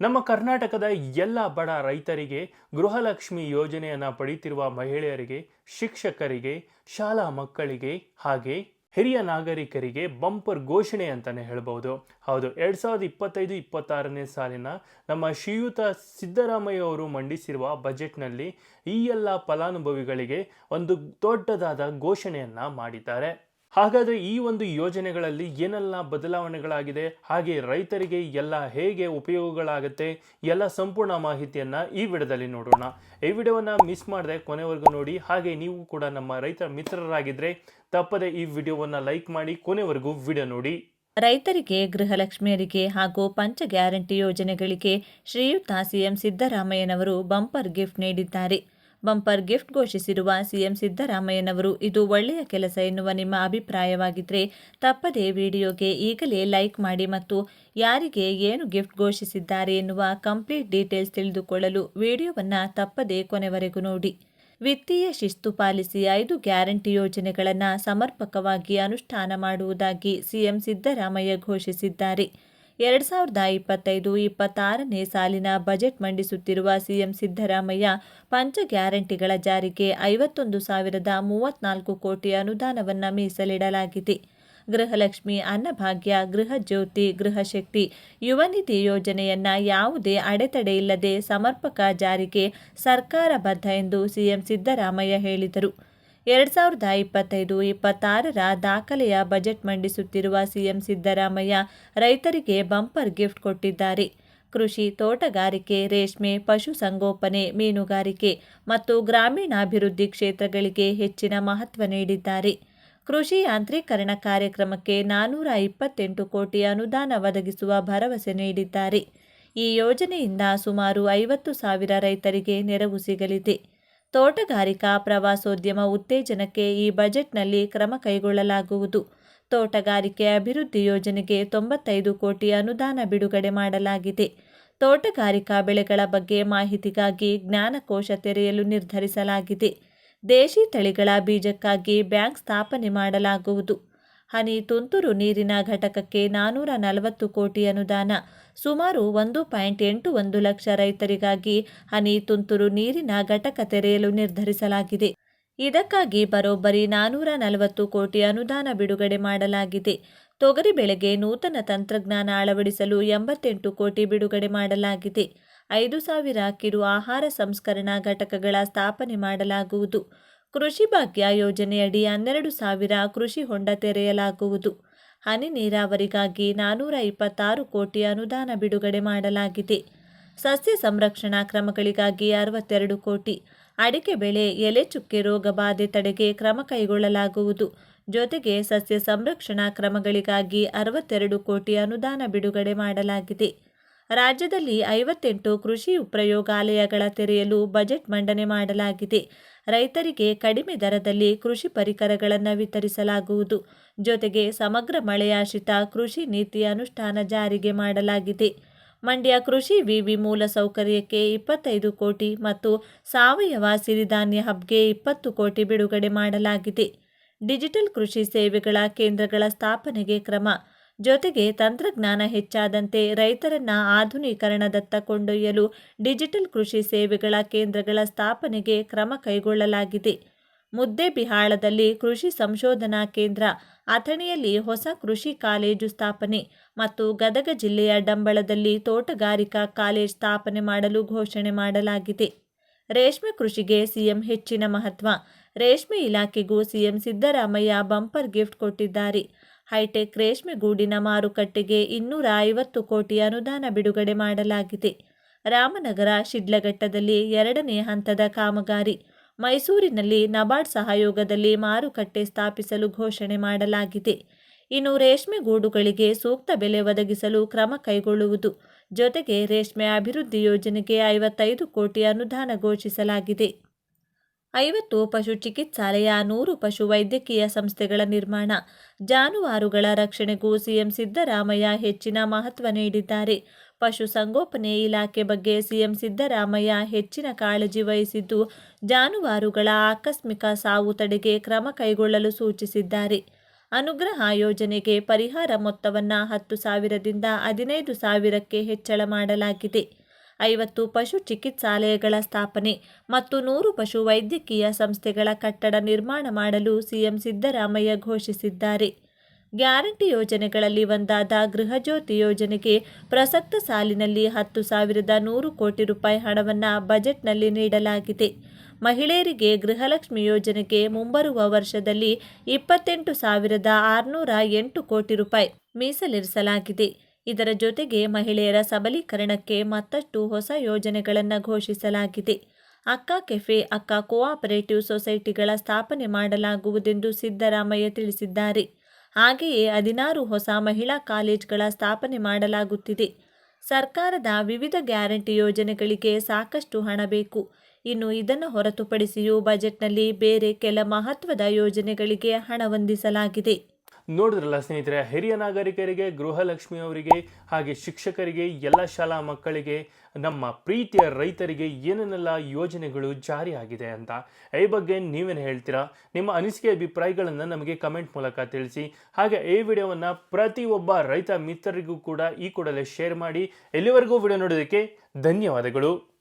ನಮ್ಮ ಕರ್ನಾಟಕದ ಎಲ್ಲ ಬಡ ರೈತರಿಗೆ ಗೃಹಲಕ್ಷ್ಮಿ ಯೋಜನೆಯನ್ನು ಪಡೆಯುತ್ತಿರುವ ಮಹಿಳೆಯರಿಗೆ, ಶಿಕ್ಷಕರಿಗೆ, ಶಾಲಾ ಮಕ್ಕಳಿಗೆ ಹಾಗೆ ಹಿರಿಯ ನಾಗರಿಕರಿಗೆ ಬಂಪರ್ ಘೋಷಣೆ ಅಂತಲೇ ಹೇಳ್ಬೋದು ಹೌದು, ಎರಡ್ ಸಾವಿರದ ಇಪ್ಪತ್ತೈದು, ಇಪ್ಪತ್ತಾರನೇ ಸಾಲಿನ ನಮ್ಮ ಶ್ರೀಯುತ ಸಿದ್ದರಾಮಯ್ಯ ಅವರು ಮಂಡಿಸಿರುವ ಬಜೆಟ್ನಲ್ಲಿ ಈ ಎಲ್ಲ ಫಲಾನುಭವಿಗಳಿಗೆ ಒಂದು ದೊಡ್ಡದಾದ ಘೋಷಣೆಯನ್ನು ಮಾಡಿದ್ದಾರೆ. ಹಾಗಾದ್ರೆ ಈ ಒಂದು ಯೋಜನೆಗಳಲ್ಲಿ ಏನೆಲ್ಲ ಬದಲಾವಣೆಗಳಾಗಿದೆ? ಹಾಗೆ ರೈತರಿಗೆ ಎಲ್ಲ ಹೇಗೆ ಉಪಯೋಗಗಳಾಗುತ್ತೆ? ಎಲ್ಲ ಸಂಪೂರ್ಣ ಮಾಹಿತಿಯನ್ನು ಈ ವಿಡಿಯೋದಲ್ಲಿ ನೋಡೋಣ. ಈ ವಿಡಿಯೋವನ್ನು ಮಿಸ್ ಮಾಡದೆ ಕೊನೆವರೆಗೂ ನೋಡಿ. ಹಾಗೆ ನೀವು ಕೂಡ ನಮ್ಮ ರೈತರ ಮಿತ್ರರಾಗಿದ್ದರೆ ತಪ್ಪದೆ ಈ ವಿಡಿಯೋವನ್ನು ಲೈಕ್ ಮಾಡಿ ಕೊನೆವರೆಗೂ ವಿಡಿಯೋ ನೋಡಿ. ರೈತರಿಗೆ, ಗೃಹಲಕ್ಷ್ಮಿಯರಿಗೆ ಹಾಗೂ ಪಂಚ ಗ್ಯಾರಂಟಿ ಯೋಜನೆಗಳಿಗೆ ಶ್ರೀಯುತ ಸಿಎಂ ಸಿದ್ದರಾಮಯ್ಯನವರು ಬಂಪರ್ ಗಿಫ್ಟ್ ನೀಡಿದ್ದಾರೆ. ಬಂಪರ್ ಗಿಫ್ಟ್ ಘೋಷಿಸಿರುವ ಸಿಎಂ ಸಿದ್ದರಾಮಯ್ಯನವರು, ಇದು ಒಳ್ಳೆಯ ಕೆಲಸ ಎನ್ನುವ ನಿಮ್ಮ ಅಭಿಪ್ರಾಯವಾಗಿದ್ದರೆ ತಪ್ಪದೇ ವಿಡಿಯೋಗೆ ಈಗಲೇ ಲೈಕ್ ಮಾಡಿ ಮತ್ತು ಯಾರಿಗೆ ಏನು ಗಿಫ್ಟ್ ಘೋಷಿಸಿದ್ದಾರೆ ಎನ್ನುವ ಕಂಪ್ಲೀಟ್ ಡೀಟೇಲ್ಸ್ ತಿಳಿದುಕೊಳ್ಳಲು ವಿಡಿಯೋವನ್ನು ತಪ್ಪದೇ ಕೊನೆವರೆಗೂ ನೋಡಿ. ವಿತ್ತೀಯ ಶಿಸ್ತು ಪಾಲಿಸಿ ಐದು ಗ್ಯಾರಂಟಿ ಯೋಜನೆಗಳನ್ನು ಸಮರ್ಪಕವಾಗಿ ಅನುಷ್ಠಾನ ಮಾಡುವುದಾಗಿ ಸಿಎಂ ಸಿದ್ದರಾಮಯ್ಯ ಘೋಷಿಸಿದ್ದಾರೆ. ಎರಡು ಸಾವಿರದ ಇಪ್ಪತ್ತೈದು, ಇಪ್ಪತ್ತಾರನೇ ಸಾಲಿನ ಬಜೆಟ್ ಮಂಡಿಸುತ್ತಿರುವ ಸಿಎಂ ಸಿದ್ದರಾಮಯ್ಯ ಪಂಚ ಗ್ಯಾರಂಟಿಗಳ ಜಾರಿಗೆ ಐವತ್ತೊಂದು ಸಾವಿರದ ಮೂವತ್ನಾಲ್ಕು ಕೋಟಿ ಅನುದಾನವನ್ನು ಮೀಸಲಿಡಲಾಗಿದೆ. ಗೃಹಲಕ್ಷ್ಮಿ, ಅನ್ನಭಾಗ್ಯ, ಗೃಹ ಜ್ಯೋತಿ ಗೃಹಶಕ್ತಿ ಯುವ ನಿಧಿ ಯೋಜನೆಯನ್ನ ಯಾವುದೇ ಅಡೆತಡೆ ಇಲ್ಲದೆ ಸಮರ್ಪಕ ಜಾರಿಗೆ ಸರ್ಕಾರ ಬದ್ಧ ಎಂದು ಸಿಎಂ ಸಿದ್ದರಾಮಯ್ಯ ಹೇಳಿದರು. ಎರಡು ಸಾವಿರದ ಇಪ್ಪತ್ತೈದು, ಇಪ್ಪತ್ತಾರರ ದಾಖಲೆಯ ಬಜೆಟ್ ಮಂಡಿಸುತ್ತಿರುವ ಸಿಎಂ ಸಿದ್ದರಾಮಯ್ಯ ರೈತರಿಗೆ ಬಂಪರ್ ಗಿಫ್ಟ್ ಕೊಟ್ಟಿದ್ದಾರೆ. ಕೃಷಿ ತೋಟಗಾರಿಕೆ, ರೇಷ್ಮೆ ಪಶುಸಂಗೋಪನೆ ಮೀನುಗಾರಿಕೆ ಮತ್ತು ಗ್ರಾಮೀಣಾಭಿವೃದ್ಧಿ ಕ್ಷೇತ್ರಗಳಿಗೆ ಹೆಚ್ಚಿನ ಮಹತ್ವ ನೀಡಿದ್ದಾರೆ. ಕೃಷಿ ಯಾಂತ್ರೀಕರಣ ಕಾರ್ಯಕ್ರಮಕ್ಕೆ ನಾನೂರ ಇಪ್ಪತ್ತೆಂಟು ಕೋಟಿ ಅನುದಾನ ಒದಗಿಸುವ ಭರವಸೆ ನೀಡಿದ್ದಾರೆ. ಈ ಯೋಜನೆಯಿಂದ ಸುಮಾರು ಐವತ್ತು ಸಾವಿರ ರೈತರಿಗೆ ನೆರವು ಸಿಗಲಿದೆ. ತೋಟಗಾರಿಕಾ ಪ್ರವಾಸೋದ್ಯಮ ಉತ್ತೇಜನಕ್ಕೆ ಈ ಬಜೆಟ್ನಲ್ಲಿ ಕ್ರಮ ಕೈಗೊಳ್ಳಲಾಗುವುದು. ತೋಟಗಾರಿಕೆ ಅಭಿವೃದ್ಧಿ ಯೋಜನೆಗೆ ತೊಂಬತ್ತೈದು ಕೋಟಿ ಅನುದಾನ ಬಿಡುಗಡೆ ಮಾಡಲಾಗಿದೆ. ತೋಟಗಾರಿಕಾ ಬೆಳೆಗಳ ಬಗ್ಗೆ ಮಾಹಿತಿಗಾಗಿ ಜ್ಞಾನಕೋಶ ತೆರೆಯಲು ನಿರ್ಧರಿಸಲಾಗಿದೆ. ದೇಶಿ ತಳಿಗಳ ಬೀಜಕ್ಕಾಗಿ ಬ್ಯಾಂಕ್ ಸ್ಥಾಪನೆ ಮಾಡಲಾಗುವುದು. ಹನಿ ತುಂತುರು ನೀರಿನ ಘಟಕಕ್ಕೆ ನಾನೂರ ನಲವತ್ತು ಕೋಟಿ ಅನುದಾನ. ಸುಮಾರು ಒಂದು ಪಾಯಿಂಟ್ ಎಂಟು ಒಂದು ಲಕ್ಷ ರೈತರಿಗಾಗಿ ಹನಿ ತುಂತುರು ನೀರಿನ ಘಟಕ ತೆರೆಯಲು ನಿರ್ಧರಿಸಲಾಗಿದೆ. ಇದಕ್ಕಾಗಿ ಬರೋಬ್ಬರಿ ನಾನೂರ ನಲವತ್ತು ಕೋಟಿ ಅನುದಾನ ಬಿಡುಗಡೆ ಮಾಡಲಾಗಿದೆ. ತೊಗರಿ ಬೆಳೆಗೆ ನೂತನ ತಂತ್ರಜ್ಞಾನ ಅಳವಡಿಸಲು ಎಂಬತ್ತೆಂಟು ಕೋಟಿ ಬಿಡುಗಡೆ ಮಾಡಲಾಗಿದೆ. ಐದು ಸಾವಿರ ಕಿರು ಆಹಾರ ಸಂಸ್ಕರಣಾ ಘಟಕಗಳ ಸ್ಥಾಪನೆ ಮಾಡಲಾಗುವುದು. ಕೃಷಿ ಭಾಗ್ಯ ಯೋಜನೆಯಡಿ ಹನ್ನೆರಡು ಸಾವಿರ ಕೃಷಿ ಹೊಂಡ ತೆರೆಯಲಾಗುವುದು. ಹನಿ ನೀರಾವರಿಗಾಗಿ ನಾನೂರ ಇಪ್ಪತ್ತಾರು ಕೋಟಿ ಅನುದಾನ ಬಿಡುಗಡೆ ಮಾಡಲಾಗಿದೆ. ಸಸ್ಯ ಸಂರಕ್ಷಣಾ ಕ್ರಮಗಳಿಗಾಗಿ ಅರವತ್ತೆರಡು ಕೋಟಿ. ಅಡಿಕೆ ಬೆಳೆ, ಎಲೆ ಚುಕ್ಕೆ ರೋಗ ಬಾಧೆ ತಡೆಗೆ ಕ್ರಮ ಕೈಗೊಳ್ಳಲಾಗುವುದು. ಜೊತೆಗೆ ಸಸ್ಯ ಸಂರಕ್ಷಣಾ ಕ್ರಮಗಳಿಗಾಗಿ ಅರವತ್ತೆರಡು ಕೋಟಿ ಅನುದಾನ ಬಿಡುಗಡೆ ಮಾಡಲಾಗಿದೆ. ರಾಜ್ಯದಲ್ಲಿ ಐವತ್ತೆಂಟು ಕೃಷಿ ಪ್ರಯೋಗಾಲಯಗಳ ತೆರೆಯಲು ಬಜೆಟ್ ಮಂಡನೆ ಮಾಡಲಾಗಿದೆ. ರೈತರಿಗೆ ಕಡಿಮೆ ದರದಲ್ಲಿ ಕೃಷಿ ಪರಿಕರಗಳನ್ನು ವಿತರಿಸಲಾಗುವುದು. ಜೊತೆಗೆ ಸಮಗ್ರ ಮಳೆಯಾಶ್ರಿತ ಕೃಷಿ ನೀತಿ ಅನುಷ್ಠಾನ ಜಾರಿಗೆ ಮಾಡಲಾಗಿದೆ. ಮಂಡ್ಯ ಕೃಷಿ ವಿವಿ ಮೂಲಸೌಕರ್ಯಕ್ಕೆ ಇಪ್ಪತ್ತೈದು ಕೋಟಿ ಮತ್ತು ಸಾವಯವ ಸಿರಿಧಾನ್ಯ ಹಬ್ಗೆ ಇಪ್ಪತ್ತು ಕೋಟಿ ಬಿಡುಗಡೆ ಮಾಡಲಾಗಿದೆ. ಡಿಜಿಟಲ್ ಕೃಷಿ ಸೇವೆಗಳ ಕೇಂದ್ರಗಳ ಸ್ಥಾಪನೆಗೆ ಕ್ರಮ ಜೊತೆಗೆ ತಂತ್ರಜ್ಞಾನ ಹೆಚ್ಚಾದಂತೆ ರೈತರನ್ನ ಆಧುನೀಕರಣದತ್ತ ಕೊಂಡೊಯ್ಯಲು ಡಿಜಿಟಲ್ ಕೃಷಿ ಸೇವೆಗಳ ಕೇಂದ್ರಗಳ ಸ್ಥಾಪನೆಗೆ ಕ್ರಮ ಕೈಗೊಳ್ಳಲಾಗಿದೆ. ಮುದ್ದೆಬಿಹಾಳದಲ್ಲಿ ಕೃಷಿ ಸಂಶೋಧನಾ ಕೇಂದ್ರ, ಅಥಣಿಯಲ್ಲಿ ಹೊಸ ಕೃಷಿ ಕಾಲೇಜು ಸ್ಥಾಪನೆ ಮತ್ತು ಗದಗ ಜಿಲ್ಲೆಯ ಡಂಬಳದಲ್ಲಿ ತೋಟಗಾರಿಕಾ ಕಾಲೇಜ್ ಸ್ಥಾಪನೆ ಮಾಡಲು ಘೋಷಣೆ ಮಾಡಲಾಗಿದೆ. ರೇಷ್ಮೆ ಕೃಷಿಗೆ ಸಿಎಂ ಹೆಚ್ಚಿನ ಮಹತ್ವ, ರೇಷ್ಮೆ ಇಲಾಖೆಗೂ ಸಿಎಂ ಸಿದ್ದರಾಮಯ್ಯ ಬಂಪರ್ ಗಿಫ್ಟ್ ಕೊಟ್ಟಿದ್ದಾರೆ. ಹೈಟೆಕ್ ರೇಷ್ಮೆ ಗೂಡಿನ ಮಾರುಕಟ್ಟೆಗೆ ಇನ್ನೂರ ಐವತ್ತು ಕೋಟಿ ಅನುದಾನ ಬಿಡುಗಡೆ ಮಾಡಲಾಗಿದೆ. ರಾಮನಗರ ಶಿಡ್ಲಘಟ್ಟದಲ್ಲಿ ಎರಡನೇ ಹಂತದ ಕಾಮಗಾರಿ. ಮೈಸೂರಿನಲ್ಲಿ ನಬಾರ್ಡ್ ಸಹಯೋಗದಲ್ಲಿ ಮಾರುಕಟ್ಟೆ ಸ್ಥಾಪಿಸಲು ಘೋಷಣೆ ಮಾಡಲಾಗಿದೆ. ಇನ್ನು ರೇಷ್ಮೆ ಗೂಡುಗಳಿಗೆ ಸೂಕ್ತ ಬೆಲೆ ಒದಗಿಸಲು ಕ್ರಮ ಕೈಗೊಳ್ಳುವುದು. ಜೊತೆಗೆ ರೇಷ್ಮೆ ಅಭಿವೃದ್ಧಿ ಯೋಜನೆಗೆ ಐವತ್ತೈದು ಕೋಟಿ ಅನುದಾನ ಘೋಷಿಸಲಾಗಿದೆ. ಐವತ್ತು ಪಶು ಚಿಕಿತ್ಸಾಲಯ, ನೂರು ಪಶು ವೈದ್ಯಕೀಯ ಸಂಸ್ಥೆಗಳ ನಿರ್ಮಾಣ. ಜಾನುವಾರುಗಳ ರಕ್ಷಣೆಗೂ ಸಿಎಂ ಸಿದ್ದರಾಮಯ್ಯ ಹೆಚ್ಚಿನ ಮಹತ್ವ ನೀಡಿದ್ದಾರೆ. ಪಶು ಸಂಗೋಪನೆ ಇಲಾಖೆ ಬಗ್ಗೆ ಸಿಎಂ ಸಿದ್ದರಾಮಯ್ಯ ಹೆಚ್ಚಿನ ಕಾಳಜಿ ವಹಿಸಿದ್ದು, ಜಾನುವಾರುಗಳ ಆಕಸ್ಮಿಕ ಸಾವು ತಡೆಗೆ ಕ್ರಮ ಕೈಗೊಳ್ಳಲು ಸೂಚಿಸಿದ್ದಾರೆ. ಅನುಗ್ರಹ ಯೋಜನೆಗೆ ಪರಿಹಾರ ಮೊತ್ತವನ್ನು ಹತ್ತು ಸಾವಿರದಿಂದ ಹದಿನೈದು ಸಾವಿರಕ್ಕೆ ಹೆಚ್ಚಳ ಮಾಡಲಾಗಿದೆ. ಐವತ್ತು ಪಶು ಚಿಕಿತ್ಸಾಲಯಗಳ ಸ್ಥಾಪನೆ ಮತ್ತು ನೂರು ಪಶು ವೈದ್ಯಕೀಯ ಸಂಸ್ಥೆಗಳ ಕಟ್ಟಡ ನಿರ್ಮಾಣ ಮಾಡಲು ಸಿಎಂ ಸಿದ್ದರಾಮಯ್ಯ ಘೋಷಿಸಿದ್ದಾರೆ. ಗ್ಯಾರಂಟಿ ಯೋಜನೆಗಳಲ್ಲಿ ಒಂದಾದ ಗೃಹಜ್ಯೋತಿ ಯೋಜನೆಗೆ ಪ್ರಸಕ್ತ ಸಾಲಿನಲ್ಲಿ ಹತ್ತು ಸಾವಿರದ ನೂರು ಕೋಟಿ ರೂಪಾಯಿ ಹಣವನ್ನು ಬಜೆಟ್ನಲ್ಲಿ ನೀಡಲಾಗಿದೆ. ಮಹಿಳೆಯರಿಗೆ ಗೃಹಲಕ್ಷ್ಮಿ ಯೋಜನೆಗೆ ಮುಂಬರುವ ವರ್ಷದಲ್ಲಿ ಇಪ್ಪತ್ತೆಂಟು ಸಾವಿರದ ಆರುನೂರ ಎಂಟು ಕೋಟಿ ರೂಪಾಯಿ ಮೀಸಲಿರಿಸಲಾಗಿದೆ. ಇದರ ಜೊತೆಗೆ ಮಹಿಳೆಯರ ಸಬಲೀಕರಣಕ್ಕೆ ಮತ್ತಷ್ಟು ಹೊಸ ಯೋಜನೆಗಳನ್ನು ಘೋಷಿಸಲಾಗಿದೆ. ಅಕ್ಕ ಕೆಫೆ, ಅಕ್ಕ ಕೋಆಪರೇಟಿವ್ ಸೊಸೈಟಿಗಳ ಸ್ಥಾಪನೆ ಮಾಡಲಾಗುವುದೆಂದು ಸಿದ್ದರಾಮಯ್ಯ ತಿಳಿಸಿದ್ದಾರೆ. ಹಾಗೆಯೇ ಹದಿನಾರು ಹೊಸ ಮಹಿಳಾ ಕಾಲೇಜ್ಗಳ ಸ್ಥಾಪನೆ ಮಾಡಲಾಗುತ್ತಿದೆ. ಸರ್ಕಾರದ ವಿವಿಧ ಗ್ಯಾರಂಟಿ ಯೋಜನೆಗಳಿಗೆ ಸಾಕಷ್ಟು ಹಣ ಬೇಕು. ಇನ್ನು ಇದನ್ನು ಹೊರತುಪಡಿಸಿಯೂ ಬಜೆಟ್ನಲ್ಲಿ ಬೇರೆ ಕೆಲ ಮಹತ್ವದ ಯೋಜನೆಗಳಿಗೆ ಹಣ ಹೊಂದಿಸಲಾಗಿದೆ. ನೋಡಿದ್ರಲ್ಲ ಸ್ನೇಹಿತರೆ, ಹಿರಿಯ ನಾಗರಿಕರಿಗೆ, ಗೃಹಲಕ್ಷ್ಮಿ ಅವರಿಗೆ ಹಾಗೆ ಶಿಕ್ಷಕರಿಗೆ, ಎಲ್ಲ ಶಾಲಾ ಮಕ್ಕಳಿಗೆ, ನಮ್ಮ ಪ್ರೀತಿಯ ರೈತರಿಗೆ ಏನೇನೆಲ್ಲ ಯೋಜನೆಗಳು ಜಾರಿಯಾಗಿದೆ ಅಂತ. ಈ ಬಗ್ಗೆ ನೀವೇನು ಹೇಳ್ತೀರಾ? ನಿಮ್ಮ ಅನಿಸಿಕೆ ಅಭಿಪ್ರಾಯಗಳನ್ನು ನಮಗೆ ಕಮೆಂಟ್ ಮೂಲಕ ತಿಳಿಸಿ. ಹಾಗೆ ಈ ವಿಡಿಯೋವನ್ನು ಪ್ರತಿಯೊಬ್ಬ ರೈತ ಮಿತ್ರರಿಗೂ ಕೂಡ ಈ ಕೂಡಲೇ ಶೇರ್ ಮಾಡಿ. ಎಲ್ಲಿವರೆಗೂ ವಿಡಿಯೋ ನೋಡೋದಕ್ಕೆ ಧನ್ಯವಾದಗಳು.